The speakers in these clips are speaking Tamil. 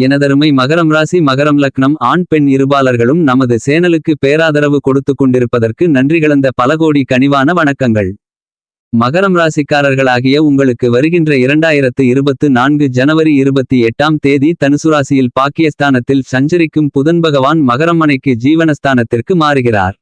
எனதருமை மகரம் ராசி மகரம் லக்னம் ஆண் பெண் இருபாலர்களும் நமது சேனலுக்கு பேராதரவு கொடுத்து கொண்டிருப்பதற்கு நன்றிகளந்த பல கோடி கனிவான வணக்கங்கள். மகரம் ராசிக்காரர்களாகிய உங்களுக்கு வருகின்ற இரண்டாயிரத்து இருபத்து நான்கு ஜனவரி இருபத்தி எட்டாம் தேதி தனுசுராசியில் பாக்கியஸ்தானத்தில் சஞ்சரிக்கும் புதன் பகவான் மகரம் மனைக்கு ஜீவனஸ்தானத்திற்கு மாறுகிறார்.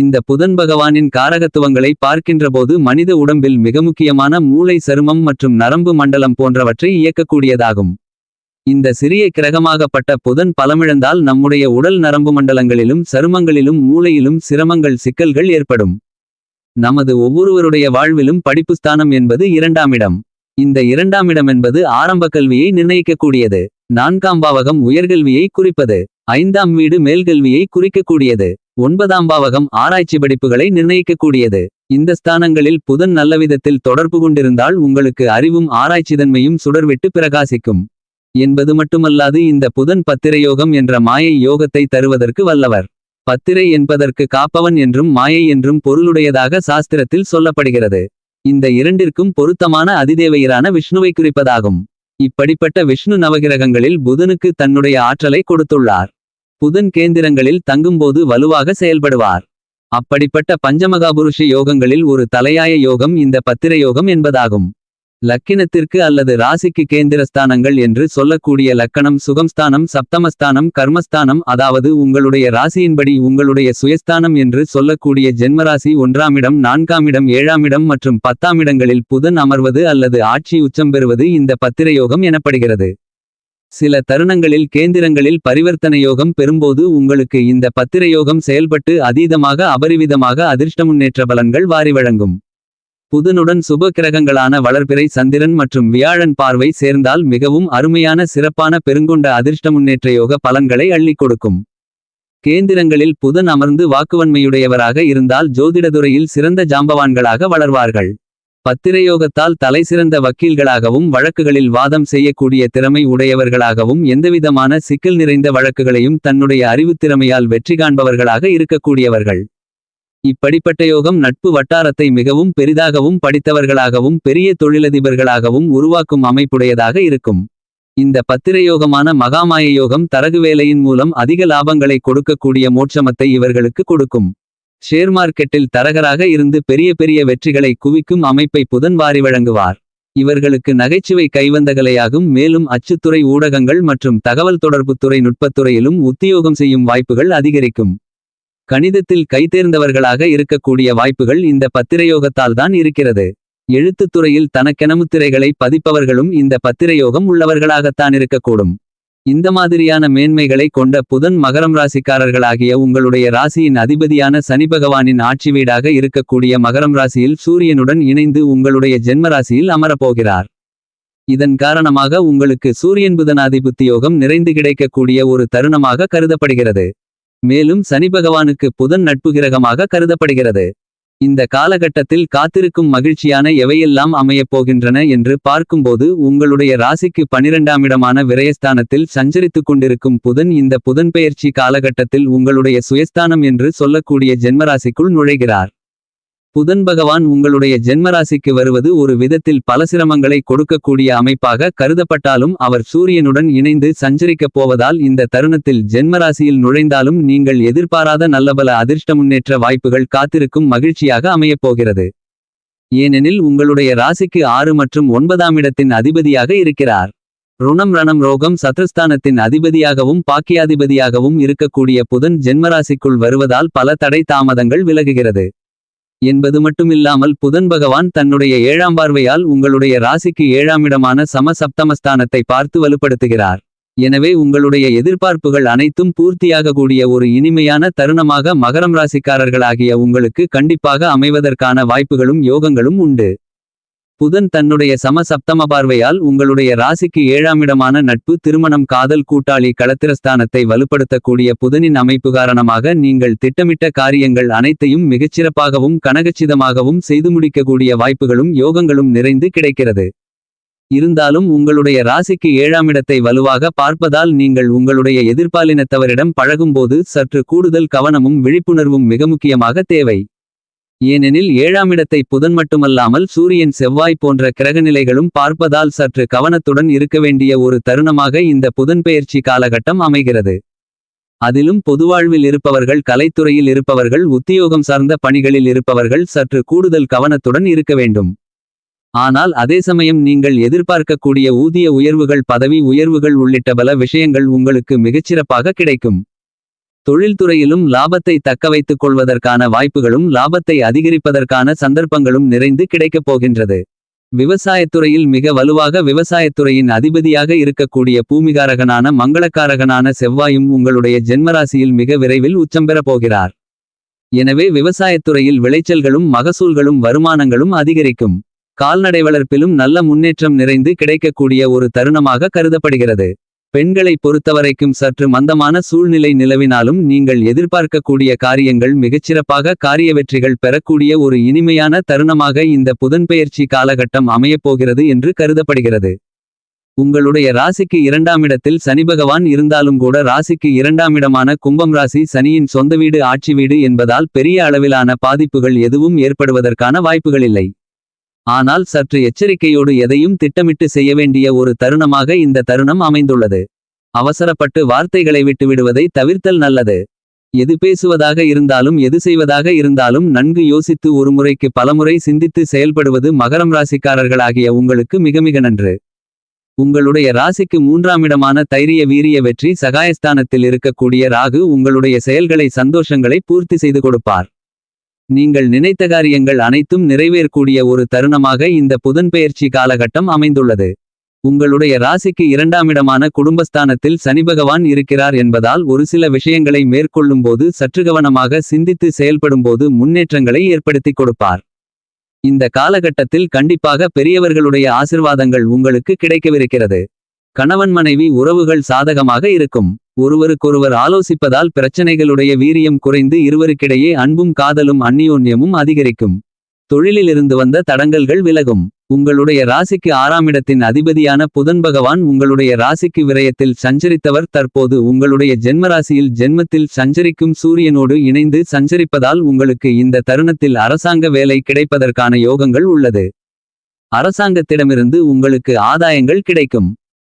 இந்த புதன் பகவானின் காரகத்துவங்களை பார்க்கின்றபோது மனித உடம்பில் மிக முக்கியமான மூளை சருமம் மற்றும் நரம்பு மண்டலம் போன்றவற்றை இயக்கக்கூடியதாகும். இந்த சிறிய கிரகமாகப்பட்ட புதன் பலமிழந்தால் நம்முடைய உடல் நரம்பு மண்டலங்களிலும் சருமங்களிலும் மூளையிலும் சிரமங்கள் சிக்கல்கள் ஏற்படும். நமது ஒவ்வொருவருடைய வாழ்விலும் படிப்புஸ்தானம் என்பது இரண்டாம் இடம். இந்த இரண்டாம் இடம் என்பது ஆரம்ப கல்வியை நிர்ணயிக்கக்கூடியது. நான்காம் பாவகம் உயர்கல்வியை குறிப்பது. ஐந்தாம் வீடு மேல்கல்வியை குறிக்கக்கூடியது. ஒன்பதாம் பாவகம் ஆராய்ச்சி படிப்புகளை நிர்ணயிக்கக்கூடியது. இந்த ஸ்தானங்களில் புதன் நல்லவிதத்தில் தொடர்பு கொண்டிருந்தால் உங்களுக்கு அறிவும் ஆராய்ச்சிதன்மையும் சுடர்விட்டு பிரகாசிக்கும். என்பது மட்டுமல்லாது இந்த புதன் பத்திரயோகம் என்ற மாயை யோகத்தை தருவதற்கு வல்லவர். பத்திரை என்பதற்கு காப்பவன் என்றும் மாயை என்றும் பொருளுடையதாக சாஸ்திரத்தில் சொல்லப்படுகிறது. இந்த இரண்டிற்கும் பொருத்தமான அதிதேவையரான விஷ்ணுவை குறிப்பதாகும். இப்படிப்பட்ட விஷ்ணு நவகிரகங்களில் புதனுக்கு தன்னுடைய ஆற்றலை கொடுத்துள்ளார். புதன் கேந்திரங்களில் தங்கும்போது வலுவாக செயல்படுவார். அப்படிப்பட்ட பஞ்சமகாபுருஷ யோகங்களில் ஒரு தலையாய யோகம் இந்த பத்திர யோகம் என்பதாகும். லக்கினத்திற்கு அல்லது ராசிக்கு கேந்திரஸ்தானங்கள் என்று சொல்லக்கூடிய லக்கணம் சுகம்ஸ்தானம் சப்தமஸ்தானம் கர்மஸ்தானம் அதாவது உங்களுடைய ராசியின்படி உங்களுடைய சுயஸ்தானம் என்று சொல்லக்கூடிய ஜென்மராசி ஒன்றாமிடம் நான்காமிடம் ஏழாமிடம் மற்றும் பத்தாமிடங்களில் புதன் அமர்வது அல்லது ஆட்சி உச்சம் பெறுவது இந்த பத்திர யோகம் எனப்படுகிறது. சில தருணங்களில் கேந்திரங்களில் பரிவர்த்தனை யோகம் பெறும்போது உங்களுக்கு இந்த பத்திர யோகம் செயல்பட்டு அதீதமாக அபரிவிதமாக அதிர்ஷ்ட முன்னேற்ற பலன்கள் வாரி வழங்கும். புதனுடன் சுப கிரகங்களான வளர்பிறை சந்திரன் மற்றும் வியாழன் பார்வை சேர்ந்தால் மிகவும் அருமையான சிறப்பான பெருங்கொண்ட அதிர்ஷ்ட முன்னேற்ற யோக பலன்களை அள்ளிக் கொடுக்கும். கேந்திரங்களில் புதன் அமர்ந்து வாக்குவன்மையுடையவராக இருந்தால் ஜோதிடதுறையில் சிறந்த ஜாம்பவான்களாக வளர்வார்கள். பத்திரயோகத்தால் தலைசிறந்த வக்கீல்களாகவும் வழக்குகளில் வாதம் செய்யக்கூடிய திறமை உடையவர்களாகவும் எந்தவிதமான சிக்கல் நிறைந்த வழக்குகளையும் தன்னுடைய அறிவுத்திறமையால் வெற்றி காண்பவர்களாக இருக்கக்கூடியவர்கள். இப்படிப்பட்ட யோகம் நட்பு வட்டாரத்தை மிகவும் பெரிதாகவும் படித்தவர்களாகவும் பெரிய தொழிலதிபர்களாகவும் உருவாக்கும் அமைப்புடையதாக இருக்கும். இந்த பத்திரயோகமான மகாமாய யோகம் தரகு வேலையின் மூலம் அதிக லாபங்களை கொடுக்கக்கூடிய மோட்சமத்தை இவர்களுக்கு கொடுக்கும். ஷேர் மார்க்கெட்டில் தரகராக இருந்து பெரிய பெரிய வெற்றிகளை குவிக்கும் அமைப்பை புதன் வாரி வழங்குவார். இவர்களுக்கு நகைச்சுவை கைவந்தகலையாகும். மேலும் அச்சுத்துறை ஊடகங்கள் மற்றும் தகவல் தொடர்புத்துறை நுட்பத்துறையிலும் உத்தியோகம் செய்யும் வாய்ப்புகள் அதிகரிக்கும். கணிதத்தில் கைதேர்ந்தவர்களாக இருக்கக்கூடிய வாய்ப்புகள் இந்த பத்திரயோகத்தால் தான் இருக்கிறது. எழுத்துத்துறையில் தனக்கெனமுத்திரைகளை பதிப்பவர்களும் இந்த பத்திரயோகம் உள்ளவர்களாகத்தான் இருக்கக்கூடும். இந்த மாதிரியான மேன்மைகளை கொண்ட புதன் மகரம் ராசிக்காரர்களாகிய உங்களுடைய ராசியின் அதிபதியான சனி பகவானின் ஆட்சி வீடாக இருக்கக்கூடிய மகரம் ராசியில் சூரியனுடன் இணைந்து உங்களுடைய ஜென்ம ராசியில் அமரப்போகிறார். இதன் காரணமாக உங்களுக்கு சூரியன் புதனாதிபுத்தி யோகம் நிறைந்து கிடைக்கக்கூடிய ஒரு தருணமாக கருதப்படுகிறது. மேலும் சனி பகவானுக்கு புதன் நட்பு கிரகமாக கருதப்படுகிறது. இந்த காலகட்டத்தில் காத்திருக்கும் மகிழ்ச்சியான எவையெல்லாம் அமையப் போகின்றன என்று பார்க்கும்போது உங்களுடைய ராசிக்கு பனிரெண்டாம் இடமான விரயஸ்தானத்தில் சஞ்சரித்துக் கொண்டிருக்கும் புதன் இந்த புதன்பெயர்ச்சி காலகட்டத்தில் உங்களுடைய சுயஸ்தானம் என்று சொல்லக்கூடிய ஜென்மராசிக்குள் நுழைகிறார். புதன் பகவான் உங்களுடைய ஜென்மராசிக்கு வருவது ஒரு விதத்தில் பல சிரமங்களை கொடுக்கக்கூடிய அமைப்பாக கருதப்பட்டாலும் அவர் சூரியனுடன் இணைந்து சஞ்சரிக்கப் போவதால் இந்த தருணத்தில் ஜென்மராசியில் நுழைந்தாலும் நீங்கள் எதிர்பாராத நல்லபல அதிர்ஷ்ட முன்னேற்ற வாய்ப்புகள் காத்திருக்கும் மகிழ்ச்சியாக அமையப்போகிறது ஏனெனில் உங்களுடைய ராசிக்கு ஆறு மற்றும் ஒன்பதாம் இடத்தின் அதிபதியாக இருக்கிறார். ருணம் ரணம் ரோகம் சத்ருஸ்தானத்தின் அதிபதியாகவும் பாக்கியாதிபதியாகவும் இருக்கக்கூடிய புதன் ஜென்மராசிக்குள் வருவதால் பல தடை தாமதங்கள் விலகுகிறது. என்பது மட்டுமில்லாமல் புதன் பகவான் தன்னுடைய ஏழாம் பார்வையால் உங்களுடைய ராசிக்கு ஏழாம் இடமான சம சப்தமஸ்தானத்தை பார்த்து வலுப்படுத்துகிறார். எனவே உங்களுடைய எதிர்பார்ப்புகள் அனைத்தும் பூர்த்தியாகக்கூடிய ஒரு இனிமையான தருணமாக மகரம் ராசிக்காரர்களாகிய உங்களுக்கு கண்டிப்பாக அமைவதற்கான வாய்ப்புகளும் யோகங்களும் உண்டு. புதன் தன்னுடைய சம சப்தம பார்வையால் உங்களுடைய ராசிக்கு ஏழாமிடமான நட்பு திருமணம் காதல் கூட்டாளி களத்திரஸ்தானத்தை வலுப்படுத்தக்கூடிய புதனின் அமைப்பு காரணமாக நீங்கள் திட்டமிட்ட காரியங்கள் அனைத்தையும் மிகச்சிறப்பாகவும் கனகச்சிதமாகவும் செய்து முடிக்கக்கூடிய வாய்ப்புகளும் யோகங்களும் நிறைந்து கிடைக்கிறது. இருந்தாலும் உங்களுடைய ராசிக்கு ஏழாமிடத்தை வலுவாக பார்ப்பதால் நீங்கள் உங்களுடைய எதிர்பாலினத்தவரிடம் பழகும்போது சற்று கூடுதல் கவனமும் விழிப்புணர்வும் மிக முக்கியமாக தேவை. ஏனெனில் ஏழாம் இடத்தை புதன் மட்டுமல்லாமல் சூரியன் செவ்வாய் போன்ற கிரகநிலைகளும் பார்ப்பதால் சற்று கவனத்துடன் இருக்க வேண்டிய ஒரு தருணமாக இந்த புதன்பெயர்ச்சி காலகட்டம் அமைகிறது. அதிலும் பொதுவாழ்வில் இருப்பவர்கள் கலைத்துறையில் இருப்பவர்கள் உத்தியோகம் சார்ந்த பணிகளில் இருப்பவர்கள் சற்று கூடுதல் கவனத்துடன் இருக்க வேண்டும். ஆனால் அதே சமயம் நீங்கள் எதிர்பார்க்கக்கூடிய ஊதிய உயர்வுகள் பதவி உயர்வுகள் உள்ளிட்ட பல விஷயங்கள் உங்களுக்கு மிகச்சிறப்பாக கிடைக்கும். தொழில்துறையிலும் லாபத்தை தக்கவைத்துக் கொள்வதற்கான வாய்ப்புகளும் லாபத்தை அதிகரிப்பதற்கான சந்தர்ப்பங்களும் நிறைந்து கிடைக்கப் போகின்றது. விவசாயத்துறையில் மிக வலுவாக விவசாயத்துறையின் அதிபதியாக இருக்கக்கூடிய பூமிகாரகனான மங்களக்காரகனான செவ்வாயும் உங்களுடைய ஜென்மராசியில் மிக விரைவில் உச்சம் பெறப் போகிறார். எனவே விவசாயத்துறையில் விளைச்சல்களும் மகசூல்களும் வருமானங்களும் அதிகரிக்கும். கால்நடை வளர்ப்பிலும் நல்ல முன்னேற்றம் நிறைந்து கிடைக்கக்கூடிய ஒரு தருணமாக கருதப்படுகிறது. பெண்களை பொறுத்தவரைக்கும் சற்று மந்தமான சூழ்நிலை நிலவினாலும் நீங்கள் எதிர்பார்க்கக்கூடிய காரியங்கள் மிகச்சிறப்பாக காரிய வெற்றிகள் பெறக்கூடிய ஒரு இனிமையான தருணமாக இந்த புதன்பெயர்ச்சி காலகட்டம் அமையப்போகிறது என்று கருதப்படுகிறது. உங்களுடைய ராசிக்கு இரண்டாம் இடத்தில் சனி பகவான் இருந்தாலும் கூட ராசிக்கு இரண்டாமிடமான கும்பம் ராசி சனியின் சொந்த வீடு ஆட்சி வீடு என்பதால் பெரிய அளவிலான பாதிப்புகள் எதுவும் ஏற்படுவதற்கான வாய்ப்புகளில்லை ஆனால் சற்று எச்சரிக்கையோடு எதையும் திட்டமிட்டு செய்ய வேண்டிய ஒரு தருணமாக இந்த தருணம் அமைந்துள்ளது. அவசரப்பட்டு வார்த்தைகளை விட்டுவிடுவதை தவிர்த்தல் நல்லது. எது பேசுவதாக இருந்தாலும் எது செய்வதாக இருந்தாலும் நன்கு யோசித்து ஒருமுறைக்கு பலமுறை சிந்தித்து செயல்படுவது மகரம் ராசிக்காரர்களாகிய உங்களுக்கு மிக மிக நன்று. உங்களுடைய ராசிக்கு மூன்றாம் இடமான தைரிய வீரிய வெற்றி சகாயஸ்தானத்தில் இருக்கக்கூடிய ராகு உங்களுடைய செயல்களை சந்தோஷங்களை பூர்த்தி செய்து கொடுப்பார். நீங்கள் நினைத்த காரியங்கள் அனைத்தும் நிறைவேறக்கூடிய ஒரு தருணமாக இந்த புதன்பெயர்ச்சி காலகட்டம் அமைந்துள்ளது. உங்களுடைய ராசிக்கு இரண்டாம் இடமான குடும்பஸ்தானத்தில் சனி பகவான் இருக்கிறார் என்பதால் ஒரு சில விஷயங்களை மேற்கொள்ளும்போது சற்று கவனமாக சிந்தித்து செயல்படும்போது முன்னேற்றங்களை ஏற்படுத்திக் கொடுப்பார். இந்த காலகட்டத்தில் கண்டிப்பாக பெரியவர்களுடைய ஆசிர்வாதங்கள் உங்களுக்கு கிடைக்கவிருக்கிறது. கணவன் மனைவி உறவுகள் சாதகமாக இருக்கும். ஒருவருக்கொருவர் ஆலோசிப்பதால் பிரச்சனைகளுடைய வீரியம் குறைந்து இருவருக்கிடையே அன்பும் காதலும் அந்நியோன்யமும் அதிகரிக்கும். தொழிலிலிருந்து வந்த தடங்கல்கள் விலகும். உங்களுடைய ராசிக்கு ஆறாம் இடத்தின் அதிபதியான புதன் பகவான் உங்களுடைய ராசிக்கு விரயத்தில் சஞ்சரித்தவர். தற்போது உங்களுடைய ஜென்மராசியில் ஜென்மத்தில் சஞ்சரிக்கும் சூரியனோடு இணைந்து சஞ்சரிப்பதால் உங்களுக்கு இந்த தருணத்தில் அரசாங்க வேலை கிடைப்பதற்கான யோகங்கள் உள்ளது. அரசாங்கத்திடமிருந்து உங்களுக்கு ஆதாயங்கள் கிடைக்கும்.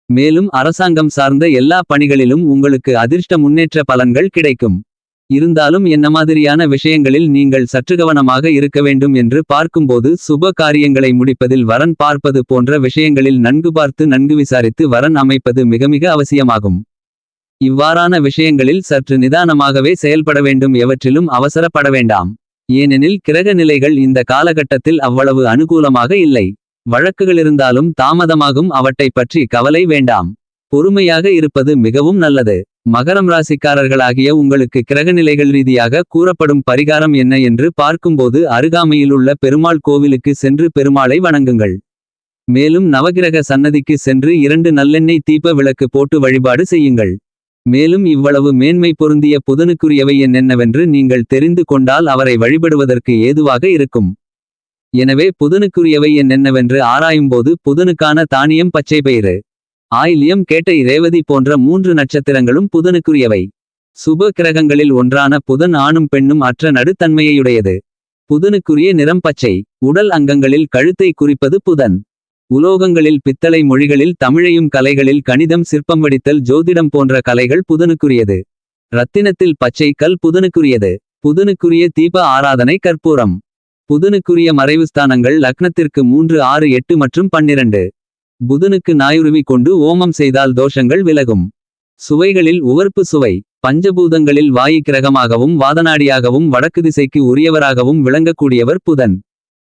மேலும் அரசாங்கம் சார்ந்த எல்லா பணிகளிலும் உங்களுக்கு அதிர்ஷ்ட முன்னேற்ற பலன்கள் கிடைக்கும். இருந்தாலும் என்ன மாதிரியான விஷயங்களில் நீங்கள் சற்று கவனமாக இருக்க வேண்டும் என்று பார்க்கும்போது சுப காரியங்களை முடிப்பதில் வரன் பார்ப்பது போன்ற விஷயங்களில் நன்கு பார்த்து நன்கு விசாரித்து வரன் அமைப்பது மிக மிக அவசியமாகும். இவ்வாறான விஷயங்களில் சற்று நிதானமாகவே செயல்பட வேண்டும் எவற்றிலும் அவசரப்பட வேண்டாம். ஏனெனில் கிரக நிலைகள் இந்த காலகட்டத்தில் அவ்வளவு அனுகூலமாக இல்லை. வழக்குகளிருந்தாலும் தாமதமாகும் அவற்றை பற்றி கவலை வேண்டாம். பொறுமையாக இருப்பது மிகவும் நல்லது. மகரம் ராசிக்காரர்களாகிய உங்களுக்கு கிரகநிலைகள் ரீதியாக கூறப்படும் பரிகாரம் என்ன என்று பார்க்கும்போது அருகாமையிலுள்ள பெருமாள் கோவிலுக்கு சென்று பெருமாளை வணங்குங்கள். மேலும் நவகிரக சன்னதிக்கு சென்று இரண்டு நல்லெண்ணெய் தீப விளக்கு போட்டு வழிபாடு செய்யுங்கள். மேலும் இவ்வளவு மேன்மை பொருந்திய புதனுக்குரியவை என்னென்னவென்று நீங்கள் தெரிந்து கொண்டால் அவரை வழிபடுவதற்கு ஏதுவாக இருக்கும். எனவே புதனுக்குரியவை என்னென்னவென்று ஆராயும்போது புதனுக்கான தானியம் பச்சை பயிறு. ஆயில்யம் கேட்டை ரேவதி போன்ற மூன்று நட்சத்திரங்களும் புதனுக்குரியவை. சுப கிரகங்களில் ஒன்றான புதன் ஆணும் பெண்ணும் அற்ற நடுத்தன்மையுடையது. புதனுக்குரிய நிறம் பச்சை. உடல் அங்கங்களில் கழுத்தை குறிப்பது புதன். உலோகங்களில் பித்தளை மொழிகளில் தமிழையும் கலைகளில் கணிதம் சிற்பம் வடித்தல் ஜோதிடம் போன்ற கலைகள் புதனுக்குரியது. ரத்தினத்தில் பச்சை கல் புதனுக்குரியது. புதனுக்குரிய தீப ஆராதனை கற்பூரம். புதனுக்குரிய மறைவுஸ்தானங்கள் லக்னத்திற்கு மூன்று ஆறு எட்டு மற்றும் பன்னிரண்டு. புதனுக்கு நாயுருவி கொண்டு ஓமம் செய்தால் தோஷங்கள் விலகும். சுவைகளில் உவர்ப்பு சுவை பஞ்சபூதங்களில் வாயு கிரகமாகவும் வாதநாடியாகவும் வடக்கு திசைக்கு உரியவராகவும் விளங்கக்கூடியவர் புதன்.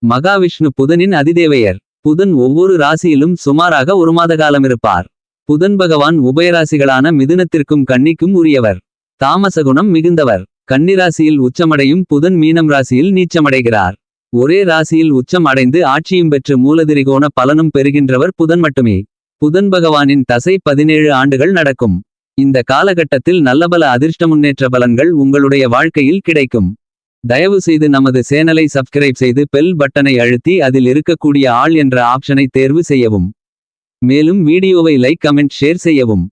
மகாவிஷ்ணு புதனின் அதிதேவையர். புதன் ஒவ்வொரு ராசியிலும் சுமாராக ஒரு மாத காலம் இருப்பார். புதன் பகவான் உபயராசிகளான மிதுனத்திற்கும் கன்னிக்கும் உரியவர். தாமசகுணம் மிகுந்தவர். கன்னிராசியில் உச்சமடையும் புதன் மீனம் ராசியில் நீச்சமடைகிறார். ஒரே ராசியில் உச்சம் அடைந்து ஆட்சியும் பெற்று மூலதிரிகோண பலனும் பெறுகின்றவர் புதன் மட்டுமே. புதன் பகவானின் தசை பதினேழு ஆண்டுகள் நடக்கும். இந்த காலகட்டத்தில் நல்லபல அதிர்ஷ்ட முன்னேற்ற பலன்கள் உங்களுடைய வாழ்க்கையில் கிடைக்கும். தயவு செய்து நமது சேனலை சப்ஸ்கிரைப் செய்து பெல் பட்டனை அழுத்தி அதில் இருக்கக்கூடிய ஆள் என்ற ஆப்ஷனை தேர்வு செய்யவும். மேலும் வீடியோவை லைக் கமெண்ட் ஷேர் செய்யவும்.